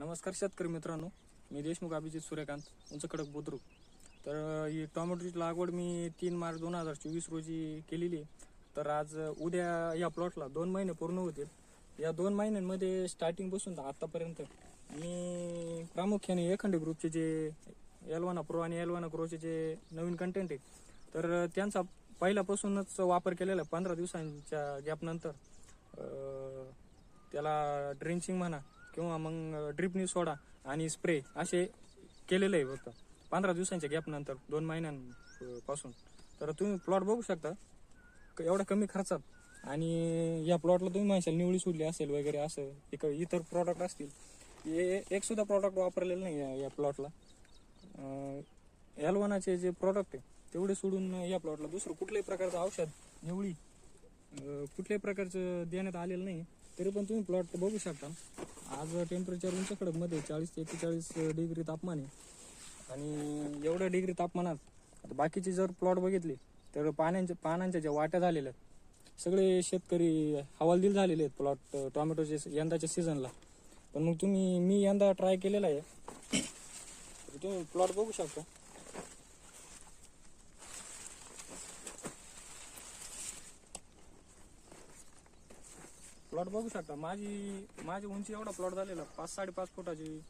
नमस्कार शेतकरी मित्रांनो. मी देशमुख अभिजित सूर्यकांत उंच कडक बुद्रुक. तर ही टोमॅटोची लागवड मी तीन मार्च दोन हजार चोवीस रोजी केलेली आहे. तर आज उद्या या प्लॉटला दोन महिने पूर्ण होतील. या दोन महिन्यांमध्ये स्टार्टिंगपासून आतापर्यंत मी प्रामुख्याने एखंड ग्रुपचे जे एलवाना प्रो आणि एलवाना ग्रोचे जे नवीन कंटेंट आहे तर त्यांचा पहिल्यापासूनच वापर केलेला आहे पंधरा दिवसांच्या गॅपनंतर त्याला ड्रेंचिंग म्हणा किंवा मग ड्रिपनी सोडा आणि स्प्रे असे केलेले आहे फक्त. पंधरा दिवसांच्या गॅप नंतर दोन महिन्यांपासून. तर तुम्ही प्लॉट बघू शकता. क- एवढ्या कमी खर्चात. आणि या प्लॉटला तुम्ही म्हणशाल निवळी सोडली असेल वगैरे असं एक इतर प्रॉडक्ट असतील. हे एक सुद्धा प्रॉडक्ट वापरलेलं नाही या- या प्लॉटला एलवनाचे जे प्रॉडक्ट आहे तेवढे सोडून या प्लॉटला दुसरं कुठल्याही प्रकारचं औषध निवळी कुठल्याही प्रकारचं देण्यात आलेलं नाही. तरी पण तुम्ही प्लॉट बघू शकता. आज टेम्परेचर उंच खडकमध्ये चाळीस ते एक्केचाळीस डिग्री तापमान आहे. आणि एवढ्या डिग्री तापमानात आता बाकीचे जर प्लॉट बघितले तर पाण्याच्या पानांच्या ज्या वाट्या झालेल्या आहेत सगळे शेतकरी हवालदिल झालेले आहेत प्लॉट टोमॅटोचे यंदाच्या सीझनला पण मग तुम्ही मी यंदा ट्राय केलेला आहे. तर तुम्ही प्लॉट बघू शकता. प्लॉट बघू शकता. माझी माझी उंची एवढा प्लॉट झालेला पाच साडेपाच फुटाची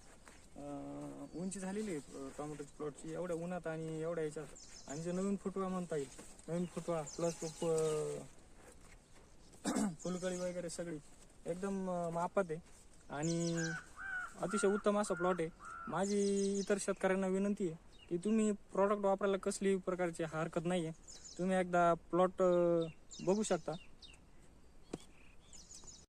उंची झालेली आहे टोमॅटोची प्लॉटची एवढ्या उन्हात आणि एवढ्या याच्यात. आणि जे नवीन फुटवा म्हणता येईल नवीन फुटवा प्लस फुलकळी वगैरे सगळी एकदम मापात आहे. आणि अतिशय उत्तम असा प्लॉट आहे. माझी इतर शेतकऱ्यांना विनंती आहे की तुम्ही प्रॉडक्ट वापरायला कसली प्रकारची हरकत नाही आहे तुम्ही एकदा प्लॉट बघू शकता.